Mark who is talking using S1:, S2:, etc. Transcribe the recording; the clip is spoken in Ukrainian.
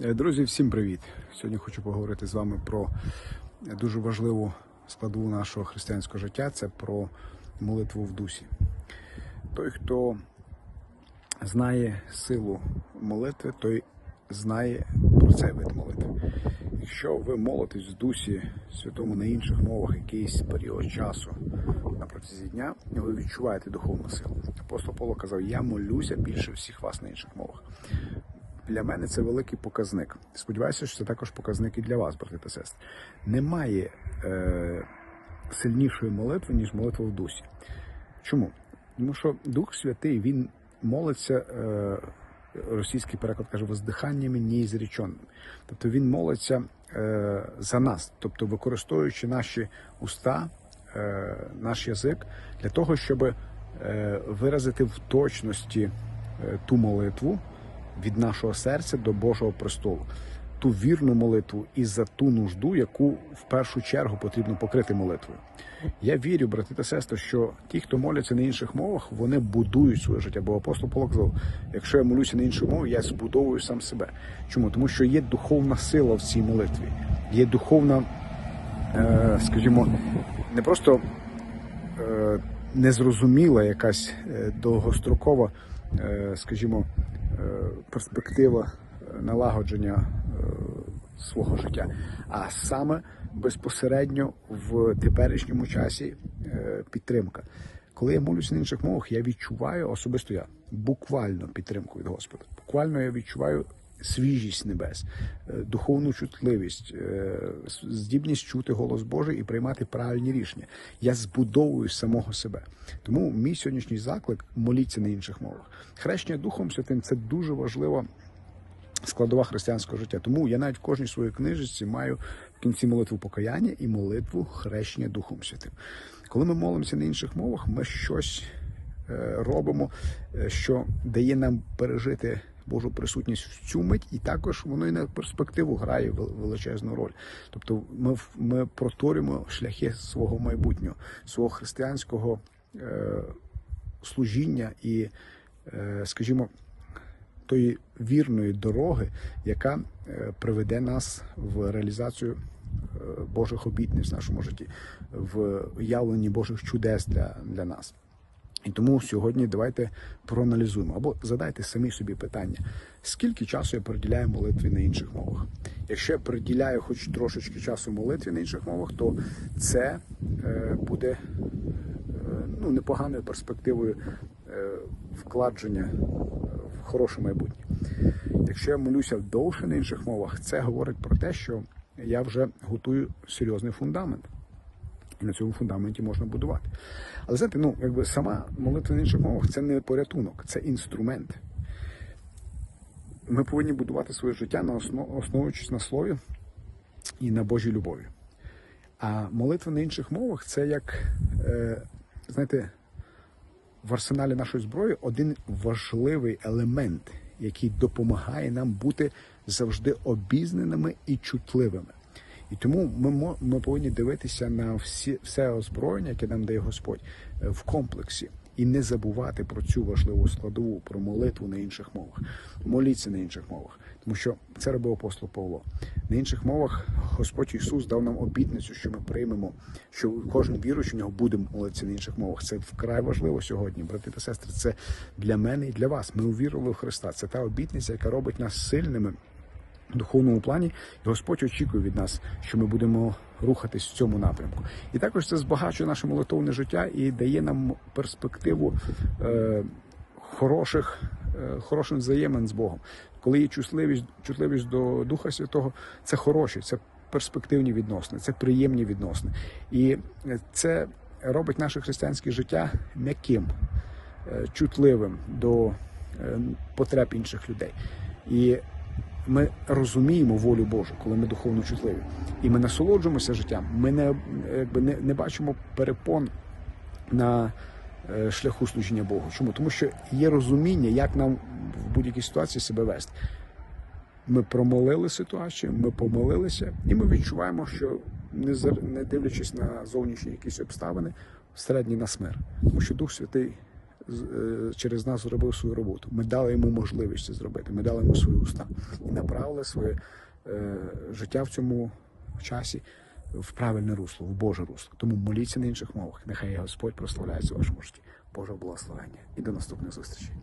S1: Е, Друзі, всім привіт! Сьогодні хочу поговорити з вами про дуже важливу складову нашого християнського життя це про молитву в дусі. Той, хто знає силу молитви, той знає про цей вид молитви. Якщо ви молитесь в дусі святому на інших мовах якийсь період часу на протязі дня, ви відчуваєте духовну силу. Апостол Павло казав: Я молюся більше всіх вас на інших мовах. Для мене це великий показник. Сподіваюся, що це також показник і для вас, брати та сестри. Немає е, сильнішої молитви, ніж молитва в дусі. Чому? Тому що Дух Святий він молиться, е, російський переклад каже, воздиханнями неізреченими. Тобто він молиться е, за нас, тобто використовуючи наші уста, е, наш язик для того, щоб е, виразити в точності е, ту молитву від нашого серця до Божого престолу. Ту вірну молитву і за ту нужду, яку в першу чергу потрібно покрити молитвою. Я вірю, брати та сестри, що ті, хто моляться на інших мовах, вони будують своє життя. Бо апостол Павло казав, якщо я молюся на іншу мову, я збудовую сам себе. Чому? Тому що є духовна сила в цій молитві, є духовна, е, скажімо, не просто е, незрозуміла якась е, довгострокова, е, скажімо, перспектива налагодження е, свого життя, а саме безпосередньо в теперішньому часі е, підтримка. Коли я молюся на інших мовах, я відчуваю особисто я буквально підтримку від Господа. Буквально я відчуваю свіжість небес, е, духовну чутливість, е, здібність чути голос Божий і приймати правильні рішення. Я збудовую самого себе. Тому мій сьогоднішній заклик моліться на інших мовах. Хрещення Духом Святим це дуже важливо складова християнського життя. Тому я навіть в кожній своїй книжці маю в кінці молитву покаяння і молитву хрещення Духом Святим. Коли ми молимося на інших мовах, ми щось е, робимо, що дає нам пережити Божу присутність в цю мить, і також воно і на перспективу грає величезну роль. Тобто ми, ми проторюємо шляхи свого майбутнього, свого християнського е, служіння і, е, скажімо, тої вірної дороги, яка е, приведе нас в реалізацію е, Божих обітниць в нашому житті, в явленні Божих чудес для, для нас. І тому сьогодні давайте проаналізуємо або задайте самі собі питання, скільки часу я приділяю молитві на інших мовах. Якщо я приділяю хоч трошечки часу молитві на інших мовах, то це е, буде е, ну, непоганою перспективою е, вкладення в хороше майбутнє. Якщо я молюся довше на інших мовах, це говорить про те, що я вже готую серйозний фундамент. І на цьому фундаменті можна будувати. Але знаєте, ну якби сама молитва на інших мовах це не порятунок, це інструмент. Ми повинні будувати своє життя на основ, основуючись на слові і на Божій любові. А молитва на інших мовах це як, е, знаєте, в арсеналі нашої зброї один важливий елемент, який допомагає нам бути завжди обізнаними і чутливими. І тому ми, ми повинні дивитися на всі, все озброєння, яке нам дає Господь е, в комплексі, і не забувати про цю важливу складову, про молитву на інших мовах. Моліться на інших мовах, тому що це робив апостол Павло. На інших мовах Господь Ісус дав нам обітницю, що ми приймемо, що кожен віруючий в нього буде молитися на інших мовах. Це вкрай важливо сьогодні, брати та сестри. Це для мене і для вас. Ми увірували в Христа. Це та обітниця, яка робить нас сильними духовному плані, і Господь очікує від нас, що ми будемо рухатись в цьому напрямку. І також це збагачує наше молитовне життя і дає нам перспективу е, хороших, е, хороших взаємин з Богом. Коли є чутливість, чутливість до Духа Святого, це хороші, це перспективні відносини, це приємні відносини. І це робить наше християнське життя м'яким, е, чутливим до е, потреб інших людей. І ми розуміємо волю Божу, коли ми духовно чутливі, і ми насолоджуємося життям. Ми не, якби не, не бачимо перепон на е, шляху служіння Богу. Чому? Тому що є розуміння, як нам в будь-якій ситуації себе вести. Ми промолили ситуацію, ми помолилися, і ми відчуваємо, що не не дивлячись на зовнішні якісь обставини, всередині нас мир. Тому що Дух Святий через нас зробив свою роботу. Ми дали йому можливість це зробити. Ми дали йому свої уста і направили своє е, життя в цьому часі в правильне русло, в Боже русло. Тому моліться на інших мовах. Нехай Господь прославляється в вашому житті. Божого благословення. І до наступних зустрічей.